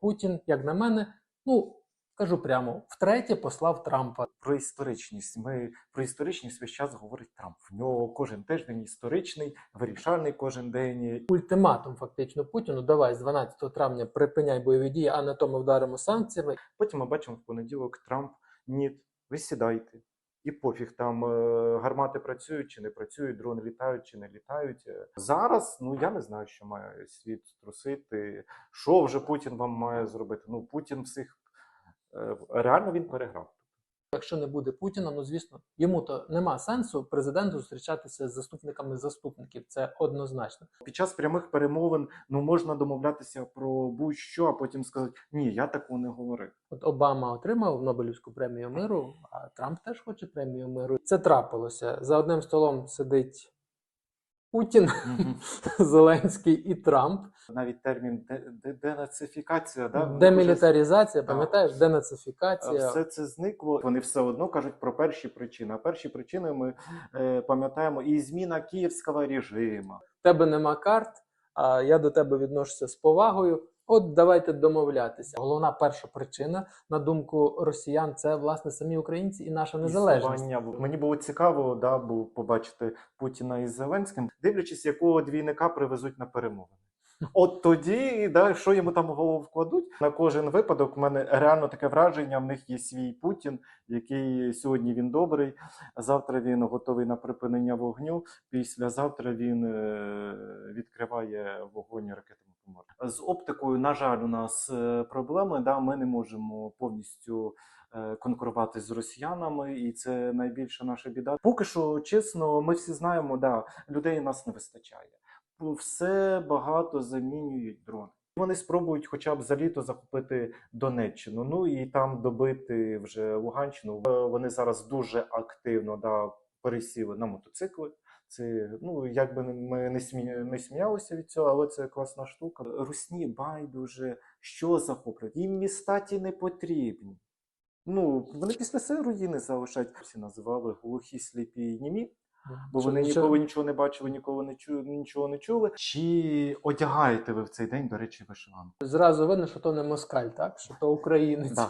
Путін, як на мене, ну кажу прямо, втретє послав Трампа. Про історичність. Ми про історичність весь час говорить Трамп. В нього кожен тиждень історичний, вирішальний кожен день. Ультиматум фактично Путіну. Давай з 12 травня припиняй бойові дії, а на то ми вдаримо санкціями. Потім ми бачимо в понеділок Трамп. Ні, ви сідайте. І пофіг там е, гармати працюють чи не працюють, дрони літають чи не літають. Зараз ну я не знаю, що має світ трусити. Що вже Путін вам має зробити? Ну Путін всіх е, реально він переграв. Якщо не буде Путіна, ну звісно, йому то нема сенсу президенту зустрічатися з заступниками заступників. Це однозначно. Під час прямих перемовин ну можна домовлятися про будь-що, а потім сказати ні, я такого не говорив. От Обама отримав Нобелівську премію миру, а Трамп теж хоче премію миру. Це трапилося. За одним столом сидить Путін, Зеленський і Трамп. Навіть термін де- де- денацифікація, да? демілітарізація, пам'ятаєш, денацифікація. Все це зникло. Вони все одно кажуть про перші причини. А перші причини ми е, пам'ятаємо і зміна київського режиму. Тебе нема карт, а я до тебе відношуся з повагою. От давайте домовлятися. Головна перша причина, на думку росіян, це власне самі українці і наша незалежність. Існування. Мені було цікаво, да, було побачити Путіна із Зеленським, дивлячись, якого двійника привезуть на перемовини. От тоді, да, що йому там голову вкладуть, на кожен випадок в мене реально таке враження. В них є свій Путін, який сьогодні він добрий, завтра він готовий на припинення вогню. Післязавтра він е, відкриває вогонь ракетами по. З оптикою, на жаль, у нас е, проблеми. Да, ми не можемо повністю е, конкурувати з росіянами, і це найбільша наша біда. Поки що, чесно, ми всі знаємо, да, людей нас не вистачає. Все багато замінюють дрони. Вони спробують хоча б за літо захопити Донеччину, ну і там добити вже Луганщину. Е, Вони зараз дуже активно да, пересіли на мотоцикли. Це ну якби ми не смі... не сміялися від цього, але це класна штука. Русні байдуже, що захоплюють. Їм міста ті не потрібні. Ну вони після себе руїни залишають. Всі називали глухі, сліпі і німі. Бо вони нічого- ніколи нічого не бачили, ніколи не чу... нічого не чули. Чи одягаєте ви в цей день, до речі, вишиванку? Зразу видно, що то не москаль, так що то українець. Да.